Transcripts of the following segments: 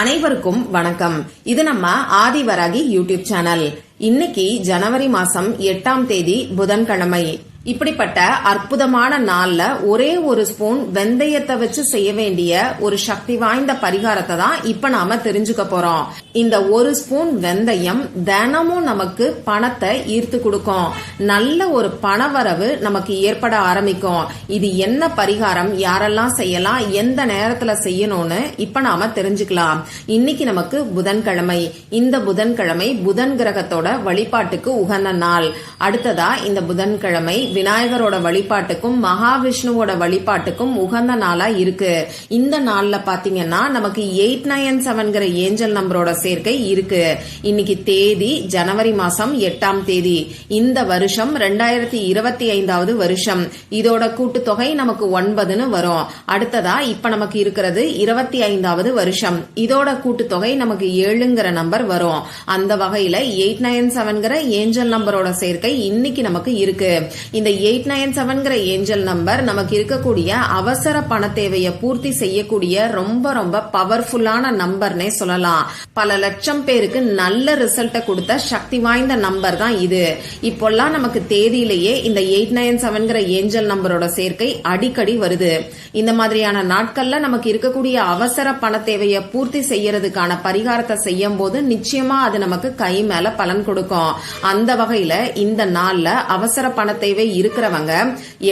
அனைவருக்கும் வணக்கம். இது நம்ம ஆதிவராகி யூடியூப் சேனல். இன்னைக்கு ஜனவரி மாசம் எட்டாம் தேதி புதன்கிழமை. இப்படிப்பட்ட அற்புதமான நாள்ல ஒரே ஒரு ஸ்பூன் வெந்தயத்தை வச்சு செய்ய வேண்டிய ஒரு சக்தி வாய்ந்த பரிகாரத்தை தான் இப்ப நாம தெரிஞ்சுக்க போறோம். இந்த ஒரு ஸ்பூன் வெந்தயம் தினமும் நமக்கு பணத்தை ஈர்த்து கொடுக்கும். நல்ல ஒரு பணவரவு நமக்கு ஏற்பட ஆரம்பிக்கும். இது என்ன பரிகாரம்? யாரெல்லாம் செய்யலாம்? எந்த நேரத்துல செய்யணும்னு இப்ப நாம தெரிஞ்சுக்கலாம். இன்னைக்கு நமக்கு புதன்கிழமை. இந்த புதன்கிழமை புதன் கிரகத்தோட வழிபாட்டுக்கு உகந்த நாள். அடுத்ததா இந்த புதன்கிழமை விநாயகரோட வழிபாட்டுக்கும் மகாவிஷ்ணுவோட வழிபாட்டுக்கும் உகந்த நாளா இருக்கு. இந்த நாள்ல பாத்தீங்கன்னா நமக்கு எயிட் நைன் செவன்கிற ஏஞ்சல் நம்பரோட சேர்க்கை இருக்கு. இன்னைக்கு தேதி ஜனவரி மாசம் எட்டாம் தேதி. இந்த வருஷம் ரெண்டாயிரத்தி இருபத்தி ஐந்தாவது வருஷம். இதோட கூட்டுத்தொகை நமக்கு ஒன்பதுன்னு வரும். அடுத்ததா இப்ப நமக்கு இருக்கிறது இருபத்தி ஐந்தாவது வருஷம். இதோட கூட்டுத்தொகை நமக்கு ஏழுங்கிற நம்பர் வரும். அந்த வகையில எயிட் நைன் செவன்கிற ஏஞ்சல் நம்பரோட சேர்க்கை இன்னைக்கு நமக்கு இருக்கு. இந்த எயிட் நைன் செவன்கிற ஏஞ்சல் நம்பர் நமக்கு இருக்கக்கூடிய அவசர பண தேவையை பூர்த்தி செய்யக்கூடிய ரொம்ப ரொம்ப பவர்ஃபுல்லான நம்பர்னே சொல்லலாம். பல லட்சம் பேருக்கு நல்ல ரிசல்ட்டை கொடுத்த சக்தி வாய்ந்த நம்பர் தான் இது. இப்போல்லாம் நமக்கு தேதியிலேயே இந்த எயிட் நைன் செவன்கிற ஏஞ்சல் நம்பரோட சேர்க்கை அடிக்கடி வருது. இந்த மாதிரியான நாட்கள்ல நமக்கு இருக்கக்கூடிய அவசர பண தேவையை பூர்த்தி செய்யறதுக்கான பரிகாரத்தை செய்யும் போது நிச்சயமா அது நமக்கு கை மேல பலன் கொடுக்கும். அந்த வகையில இந்த நாள்ல அவசர பண தேவை இருக்கிறவங்க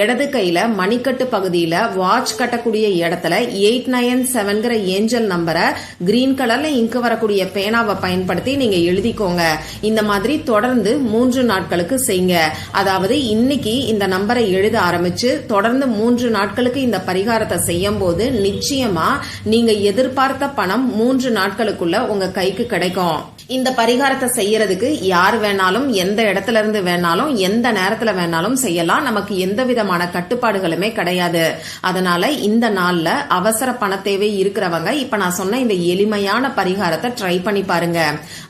இடது கையில மணிக்கட்டு பகுதியில வாட்ச் கட்டக்கூடிய இடத்துல எயிட் நைன் செவன்கிற ஏஞ்சல் நம்பரை கிரீன் கலர்ல இங்கு வரக்கூடிய பேனாவை பயன்படுத்தி நீங்க எழுதிக்கோங்க. இந்த மாதிரி தொடர்ந்து மூன்று நாட்களுக்கு செய்யுங்க. அதாவது இன்னைக்கு இந்த நம்பரை எழுத ஆரம்பிச்சு தொடர்ந்து மூன்று நாட்களுக்கு இந்த பரிகாரத்தை செய்யும் போது நிச்சயமா நீங்க எதிர்பார்த்த பணம் மூன்று நாட்களுக்குள்ள உங்க கைக்கு கிடைக்கும். இந்த பரிகாரத்தை செய்யறதுக்கு யார் வேணாலும் எந்த இடத்துல இருந்து வேணாலும் எந்த நேரத்துல வேணாலும் செய்யலாம். நமக்கு எந்த விதமான கட்டுப்பாடுகளுமே கிடையாது. அதனால இந்த நாள்ல அவசர பண தேவை இருக்கிறவங்க இப்ப நான் சொன்ன இந்த எளிமையான பரிகாரத்தை ட்ரை பண்ணி பாருங்க.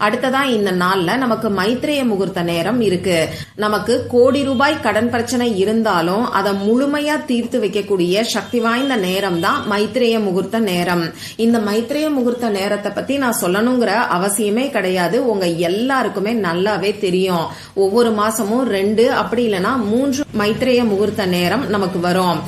அடுத்ததா இந்த நாள்ல நமக்கு மைத்ரேய முகூர்த்த நேரம் இருக்கு. நமக்கு கோடி ரூபாய் கடன் பிரச்சனை இருந்தாலும் அதை முழுமையா தீர்த்து வைக்கக்கூடிய சக்தி வாய்ந்த நேரம் தான் மைத்ரேய முகூர்த்த நேரம். இந்த மைத்ரேய முகூர்த்த நேரத்தை பத்தி நான் சொல்லணுங்கிற அவசியமே கிடையாது. உங்க எல்லாருக்குமே நல்லாவே தெரியும். ஒவ்வொரு மாசமும் ரெண்டு அப்படி இல்லைன்னா மூன்று மைத்ரேய முகூர்த்த நேரம் நமக்கு வரும்.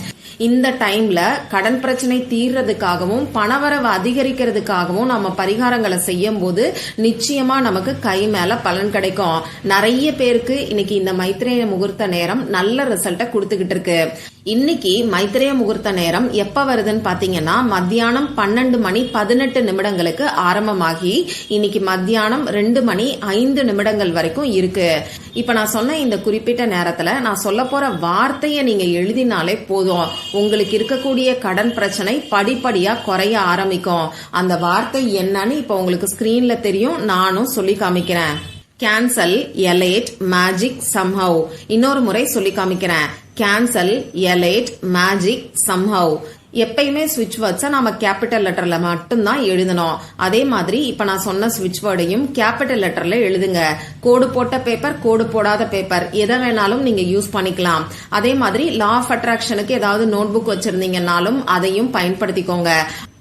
இந்த டைம்ல கடன் பிரச்சனை தீர்றதுக்காகவும் பணவரவு அதிகரிக்கிறதுக்காகவும் நம்ம பரிகாரங்களை செய்யும் போது நிச்சயமா நமக்கு கை மேல பலன் கிடைக்கும். நிறைய பேருக்கு இன்னைக்கு இந்த மைத்ரேய முகூர்த்த நேரம் நல்ல ரிசல்ட்டை கொடுத்துக்கிட்டு இருக்கு. இன்னைக்கு மைத்திரைய முகூர்த்த நேரம் எப்ப வருதுன்னு பாத்தீங்கன்னா மத்தியானம் பன்னெண்டு மணி பதினெட்டு நிமிடங்களுக்கு ஆரம்பமாகி இன்னைக்கு மத்தியானம் ரெண்டு மணி ஐந்து நிமிடங்கள் வரைக்கும் இருக்கு. இப்ப நான் சொன்ன இந்த குறிப்பிட்ட நேரத்துல நான் சொல்ல போற வார்த்தையை நீங்க எழுதினாலே போதும். உங்களுக்கு இருக்கக்கூடிய கடன் பிரச்சனை படிப்படியா குறைய ஆரம்பிக்கும். அந்த வார்த்தை என்னன்னு இப்ப உங்களுக்கு ஸ்கிரீன்ல தெரியும் நானும் சொல்லி காமிக்கிறேன். கேன்சல் எலேட் மேஜிக் சம்ஹவ் இன்னொரு முறை சொல்லி காமிக்கிறேன். கேன்சல் எலேட் மேஜிக் சம்ஹவ் எப்பயுமே ஸ்விட்ச் வேர்ட்ஸை நாம கேபிட்டல் லெட்டர்ல மட்டும்தான் எழுதணும். அதே மாதிரி இப்ப நான் சொன்ன ஸ்விட்ச் வேர்டையும் கேபிட்டல் லெட்டர்ல எழுதுங்க. கோடு போட்ட பேப்பர் கோடு போடாத பேப்பர் எதை வேணாலும் நீங்க யூஸ் பண்ணிக்கலாம். அதே மாதிரி லா ஆஃப் அட்ராக்ஷனுக்கு ஏதாவது நோட் புக் வச்சிருந்தீங்கன்னாலும் அதையும் பயன்படுத்திக்கோங்க.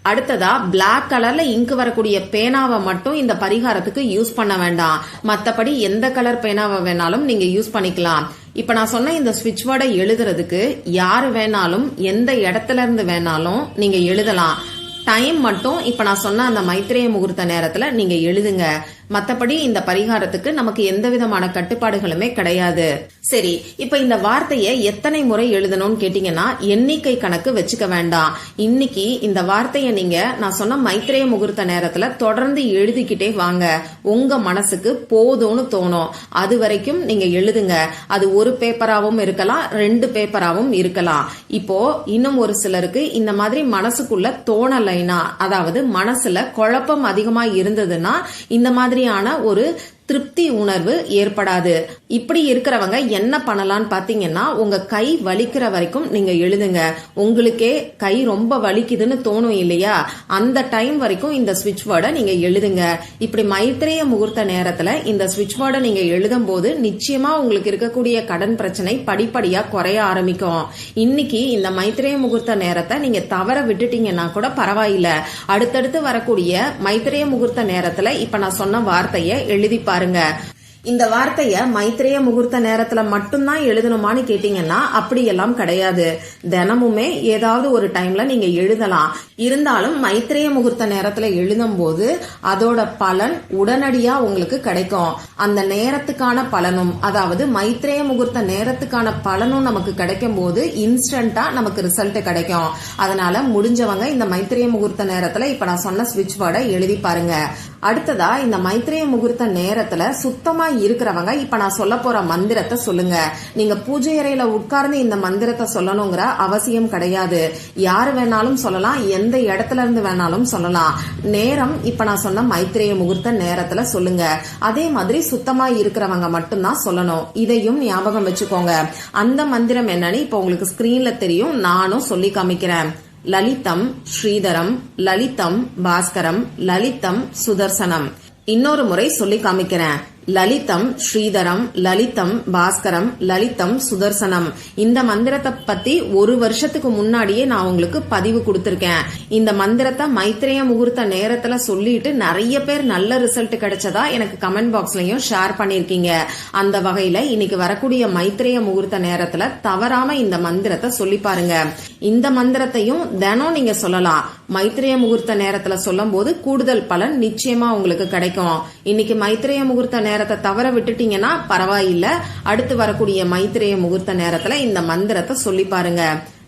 அடுத்ததா பிளாக் கலர்ல இங்கு வரக்கூடிய பேனாவை மட்டும் இந்த பரிகாரத்துக்கு யூஸ் பண்ண வேண்டாம். மத்தபடி எந்த கலர் பேனாவை வேணாலும் நீங்க யூஸ் பண்ணிக்கலாம். இப்ப நான் சொன்ன இந்த ஸ்விட்ச் வேர்டை எழுதுறதுக்கு யாரு வேணாலும் எந்த இடத்துல இருந்து வேணாலும் நீங்க எழுதலாம். டைம் மட்டும் இப்ப நான் சொன்ன அந்த மைத்ரேய முகூர்த்த நேரத்துல நீங்க எழுதுங்க. மத்தபடி இந்த பரிகாரத்துக்கு நமக்கு எந்த விதமான கட்டுப்பாடுகளுமே கிடையாது. சரி இப்ப இந்த வார்த்தையை எத்தனை முறை எழுதணும்னு கேட்டீங்கன்னா எண்ணிக்கை கணக்கு வச்சுக்க வேண்டாம். இன்னைக்கு இந்த வார்த்தையை நீங்க நான் சொன்ன மைத்ரேய முகூர்த்த நேரத்துல தொடர்ந்து எழுதிக்கிட்டே வாங்க. உங்க மனசுக்கு போதும்னு தோணும். அது வரைக்கும் நீங்க எழுதுங்க. அது ஒரு பேப்பராகவும் இருக்கலாம் ரெண்டு பேப்பராகவும் இருக்கலாம். இப்போ இன்னும் ஒரு சிலருக்கு இந்த மாதிரி மனசுக்குள்ள தோணலைனா அதாவது மனசுல குழப்பம் அதிகமா இருந்ததுன்னா இந்த மாதிரி மாதிரியான ஒரு திருப்தி உணர்வு ஏற்படாது. இப்படி இருக்கிறவங்க என்ன பண்ணலாம்னு பாத்தீங்கன்னா உங்க கை வலிக்கிற வரைக்கும் நீங்க எழுதுங்க. உங்களுக்கே கை ரொம்ப வலிக்குதுன்னு தோணும் இல்லையா? அந்த டைம் வரைக்கும் இந்த ஸ்விட்ச் வேர்டை நீங்க எழுதுங்க. இப்படி மைத்திரேய முகூர்த்த நேரத்துல இந்த ஸ்விட்ச் வேர்டை நீங்க எழுதும் போது நிச்சயமா உங்களுக்கு இருக்கக்கூடிய கடன் பிரச்சனை படிப்படியா குறைய ஆரம்பிக்கும். இன்னைக்கு இந்த மைத்திரேய முகூர்த்த நேரத்தை நீங்க தவற விட்டுட்டீங்கன்னா கூட பரவாயில்ல. அடுத்தடுத்து வரக்கூடிய மைத்திரேய முகூர்த்த நேரத்துல இப்ப நான் சொன்ன வார்த்தையை எழுதி பாருங்க. இந்த வார்த்தைய மைத்திரேய முகூர்த்த நேரத்துல மட்டும்தான் எழுதணுமான்னு கேட்டீங்கன்னா அப்படியெல்லாம் கிடையாது. தினமுமே ஏதாவது ஒரு டைம்ல நீங்க எழுதலாம். இருந்தாலும் மைத்திரேய முகூர்த்த நேரத்துல எழுதும் போது அதோட பலன் உடனடியா உங்களுக்கு கிடைக்கும். அந்த நேரத்துக்கான பலனும் அதாவது மைத்திரேய முகூர்த்த நேரத்துக்கான பலனும் நமக்கு கிடைக்கும் போது இன்ஸ்டன்டா நமக்கு ரிசல்ட் கிடைக்கும். அதனால முடிஞ்சவங்க இந்த மைத்திரேய முகூர்த்த நேரத்துல இப்ப நான் சொன்ன ஸ்விட்ச் வேர்டை எழுதி பாருங்க. அடுத்ததா இந்த மைத்திரேய முகூர்த்த நேரத்துல சுத்தமா இருக்கிறவங்க இப்ப நான் சொல்ல போற மந்திரத்தை சொல்லுங்க. நீங்க பூஜை அறையில உட்கார்ந்து இந்த மந்திரத்தை சொல்லணுங்கிற அவசியம் கிடையாது. யாரு வேணாலும் சொல்லலாம் எந்த இடத்துல இருந்து வேணாலும் சொல்லலாம். நேரம் இப்ப நான் சொன்ன மைத்திரேய முகூர்த்த நேரத்துல சொல்லுங்க. அதே மாதிரி சுத்தமா இருக்கிறவங்க மட்டும்தான் சொல்லணும். இதையும் ஞாபகம் வச்சுக்கோங்க. அந்த மந்திரம் என்னன்னு இப்ப உங்களுக்கு ஸ்கிரீன்ல தெரியும். நானும் சொல்லி காமிக்கிறேன். லலிதம் ஸ்ரீதரம் லலிதம் பாஸ்கரம் லலிதம் சுதர்சனம். இன்னொரு முறை சொல்லி காமிக்கிறேன். லலிதம் ஸ்ரீதரம் லலிதம் பாஸ்கரம் லலிதம் சுதர்சனம். இந்த மந்திரத்தை பத்தி ஒரு வருஷத்துக்கு முன்னாடியே நான் உங்களுக்கு பதிவு கொடுத்திருக்கேன். இந்த மந்திரத்தை மைத்ரேய முகூர்த்த நேரத்துல சொல்லிட்டு நிறைய பேர் நல்ல ரிசல்ட் கிடைச்சதா எனக்கு கமெண்ட் பாக்ஸ்லயும் ஷேர் பண்ணிருக்கீங்க. அந்த வகையில இன்னைக்கு வரக்கூடிய மைத்ரேய முகூர்த்த நேரத்துல தவறாம இந்த மந்திரத்தை சொல்லி பாருங்க. இந்த மந்திரத்தையும் தினம் நீங்க சொல்லலாம். மைத்ரேய முகூர்த்த நேரத்துல சொல்லும் போது கூடுதல் பலன் நிச்சயமா உங்களுக்கு கிடைக்கும். இன்னைக்கு மைத்திரேய முகூர்த்த நேரத்தை தவற விட்டுட்டீங்கன்னா பரவாயில்ல. அடுத்து வரக்கூடிய மைத்திரைய முகூர்த்த நேரத்துல இந்த மந்திரத்தை சொல்லி பாருங்க.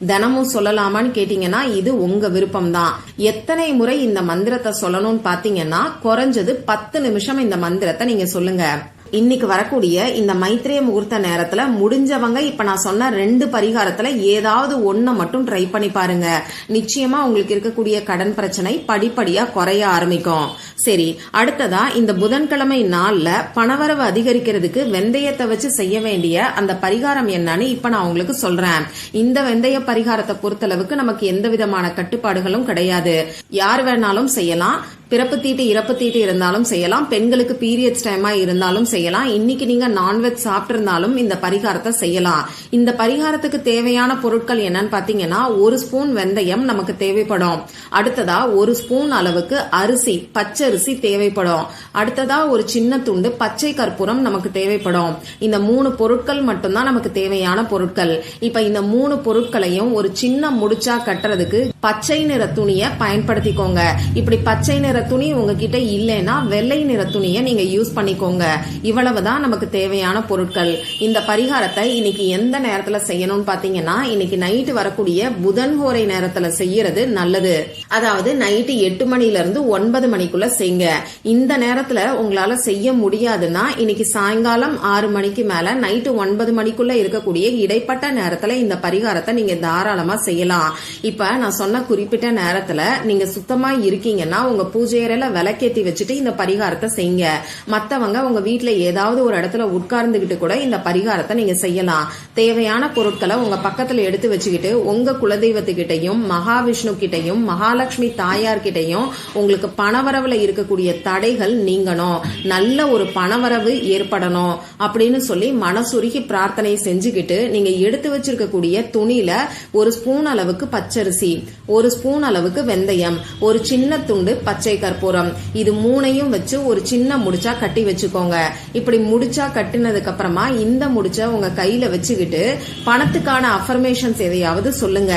தினமும் சொல்லலாமான்னு கேட்டீங்கன்னா இது உங்க விருப்பம் தான் எத்தனை முறை இந்த மந்திரத்தை சொல்லணும்னு பாத்தீங்கன்னா குறைஞ்சது பத்து நிமிஷம் இந்த மந்திரத்தை நீங்க சொல்லுங்க. இன்னைக்கு வரக்கூடிய இந்த மைத்திரேய முகூர்த்த நேரத்துல முடிஞ்சவங்க இப்ப நான் சொன்ன ரெண்டு பரிகாரத்துல ஏதாவது ஒன்ன மட்டும் ட்ரை பண்ணி பாருங்க. நிச்சயமா உங்களுக்கு இருக்கக்கூடிய கடன் பிரச்சனை படிப்படியா குறைய ஆரம்பிக்கும். சரி அடுத்ததா இந்த புதன்கிழமை நாள்ல பணவரவு அதிகரிக்கிறதுக்கு வெந்தயத்தை வச்சு செய்ய வேண்டிய அந்த பரிகாரம் என்னன்னு இப்ப நான் உங்களுக்கு சொல்றேன். இந்த வெந்தய பரிகாரத்தை பொறுத்தளவுக்கு நமக்கு எந்த விதமான கட்டுப்பாடுகளும் கிடையாது. யார் வேணாலும் செய்யலாம். பிறப்பு தீட்டு இறப்பு தீட்டு இருந்தாலும் செய்யலாம். பெண்களுக்கு பீரியட்ஸ் டைமா இருந்தாலும் செய்யலாம். இன்னைக்கு நீங்க நான்வெஜ் சாப்பிட்டிருந்தாலும் இந்த பரிகாரத்தை செய்யலாம். இந்த பரிகாரத்துக்கு தேவையான பொருட்கள் என்னன்னு பாத்தீங்கன்னா ஒரு ஸ்பூன் வெந்தயம் நமக்கு தேவைப்படும். அடுத்ததா ஒரு ஸ்பூன் அளவுக்கு அரிசி பச்சரிசி தேவைப்படும். அடுத்ததா ஒரு சின்ன துண்டு பச்சை கற்பூரம் நமக்கு தேவைப்படும். இந்த மூணு பொருட்கள் மட்டும்தான் நமக்கு தேவையான பொருட்கள். இப்ப இந்த மூணு பொருட்களையும் ஒரு சின்ன முடிச்சா கட்டுறதுக்கு பச்சை நிற துணியை பயன்படுத்திக்கோங்க. இப்படி பச்சை நிற துணி உங்ககிட்ட இல்லைன்னா வெள்ளை நிற துணியை நீங்க யூஸ் பண்ணிக்கோங்க. இவ்வளவுதான் நமக்கு தேவையான பொருட்கள். இந்த பரிகாரத்தை இன்னைக்கு எந்த நேரத்துல செய்யணும்னு பாத்தீங்கன்னா இன்னைக்கு நைட்டு வரக்கூடிய புதன் ஹோரை நேரத்துல செய்யறது நல்லது. அதாவது நைட்டு எட்டு மணில இருந்து ஒன்பது மணிக்குள்ள செய்யுங்க இந்த நேரத்துல உங்களால செய்ய முடியாதுன்னா இன்னைக்கு சாயங்காலம் ஆறு மணிக்கு மேல நைட்டு ஒன்பது மணிக்குள்ள இருக்கக்கூடிய இடைப்பட்ட நேரத்துல இந்த பரிகாரத்தை நீங்க தாராளமா செய்யலாம். இப்ப நான் சொன்ன குறிப்பிட்ட நேரத்துல நீங்க சுத்தமா இருக்கீங்கன்னா உங்க பூஜையறையில விளக்கேத்தி வச்சுட்டு இந்த பரிகாரத்தை செய்யுங்க மத்தவங்க உங்க வீட்டுல ஏதாவது ஒரு இடத்துல உட்கார்ந்துகிட்டு கூட இந்த பரிகாரத்தை நீங்க செய்யலாம். தேவையான பொருட்களை உங்க பக்கத்துல எடுத்து வச்சுக்கிட்டு உங்க குலதெய்வத்துக்கிட்டையும் மகாவிஷ்ணு கிட்டையும் மகாலட்சுமி தாயார்கிட்டையும் உங்களுக்கு பணவரவுல இருக்கக்கூடிய தடைகள் நீங்கணும். நல்ல ஒரு பணவரவு ஏற்படணும் அப்படின்னு சொல்லி மனசுருகி பிரார்த்தனை செஞ்சுக்கிட்டு நீங்க எடுத்து வச்சிருக்கக்கூடிய துணியில ஒரு ஸ்பூன் அளவுக்கு பச்சரிசி ஒரு ஸ்பூன் அளவுக்கு வெந்தயம் ஒரு சின்ன துண்டு பச்சை கற்பூரம். இது மூணையும் வச்சு ஒரு சின்ன முடிச்சா கட்டி வச்சுக்கோங்க. இப்படி முடிச்சா கட்டினதுக்கு அப்புறமா இந்த முடிச்ச உங்க கையில வச்சுக்கிட்டு பணத்துக்கான அஃபர்மேஷன்ஸ் எதையாவது சொல்லுங்க.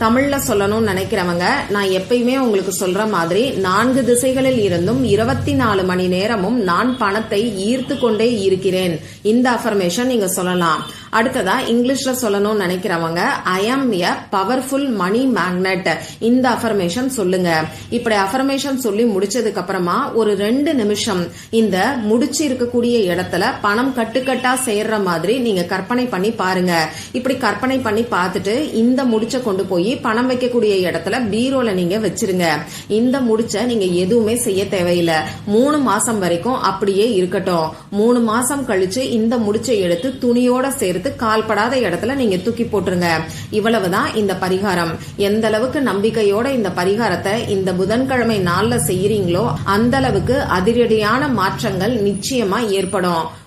தமிழ்ல சொல்லணும்னு நினைக்கிறவங்க நான் எப்பயுமே உங்களுக்கு சொல்ற மாதிரி நான்கு திசைகளில் இருந்தும் இருபத்தி நாலு மணி நேரமும் நான் பணத்தை ஈர்த்து கொண்டே இருக்கிறேன். இந்த அஃபர்மேஷன் நீங்க சொல்லலாம். அடுத்ததா இங்கிலீஷ்ல சொல்லணும்னு நினைக்கிறவங்க I am a powerful money magnet இந்த அஃபர்மேஷன் சொல்லுங்க. இப்படி அஃபர்மேஷன் சொல்லி முடிச்சதுக்கு அப்புறமா ஒரு ரெண்டு நிமிஷம் இந்த முடிச்சு இருக்கக்கூடிய இடத்துல பணம் கட்டுக்கட்டா சேர்ற மாதிரி நீங்க கற்பனை பண்ணி பாருங்க. இப்படி கற்பனை பண்ணி பார்த்துட்டு இந்த முடிச்ச கொண்டு போய் பணம் வைக்கக்கூடிய இடத்துல பீரோல நீங்க வச்சிருங்க. இந்த முடிச்ச நீங்க எதுவுமே செய்ய தேவையில்லை. மூணு மாசம் வரைக்கும் அப்படியே இருக்கட்டும். மூணு மாசம் கழிச்சு இந்த முடிச்சை எடுத்து துணியோட சேர்த்து கால்படாத இடத்துல நீங்க தூக்கி போட்டுருங்க. இவ்வளவுதான் இந்த பரிகாரம். எந்த அளவுக்கு நம்பிக்கையோட இந்த பரிகாரத்தை இந்த புதன்கிழமை நாள்ல செய்யறீங்களோ அந்த அளவுக்கு அதிரடியான மாற்றங்கள் நிச்சயமா ஏற்படும்.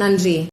நன்றி.